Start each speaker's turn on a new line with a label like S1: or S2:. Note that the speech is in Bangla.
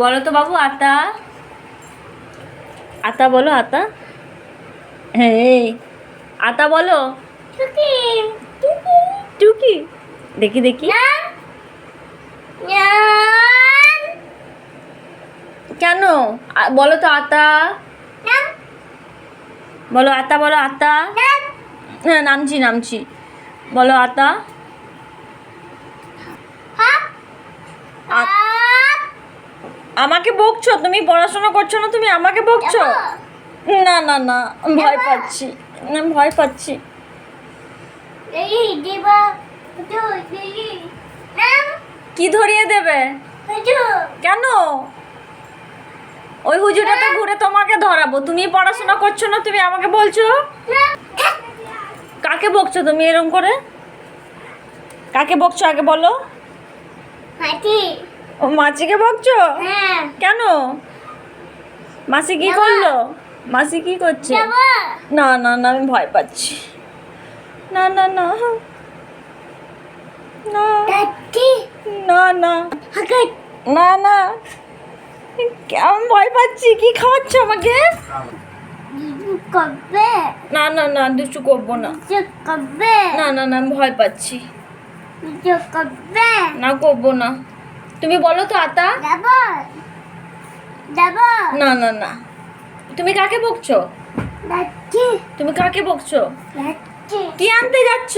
S1: বলো তো বাবু আতা। আতা বলো আতা। হ্যাঁ আতা বলো।
S2: টুকি
S1: দেখি দেখি। কেন? বলো তো আতা। বলো আতা বলো আতা। হ্যাঁ নামছি নামছি। বলো আতা। আমাকে বকছো? তুমি পড়াশোনা করছ না তুমি আমাকে বকছো? না না না ভয় পাচ্ছি। আমি ভয় পাচ্ছি। কি ধরিয়ে দেবে? কেন? ওই হুজুরাতে ঘুরে তোমাকে ধরাবো। তুমি পড়াশোনা করছ না তুমি আমাকে বলছো? কাকে বকছো তুমি এরকম করে? কাকে বকছো আগে বলো?
S2: হাতি।
S1: ও মাসিকে বকছো?
S2: হ্যাঁ।
S1: কেন? মাসি কি করল? মাসি কি করছে? না না না আমি ভয় পাচ্ছি। না না না। না। না না। না না। আমি ভয় পাচ্ছি। কি খাওয়াচ্ছ আমাকে? না না না দুষ্টু করব না না না না আমি ভয় পাচ্ছি। না করব না। তুমি বলো তো আতা। না না না। তুমি কাকে বকছো? তুমি কাকে বকছো? কি আনতে যাচ্ছ?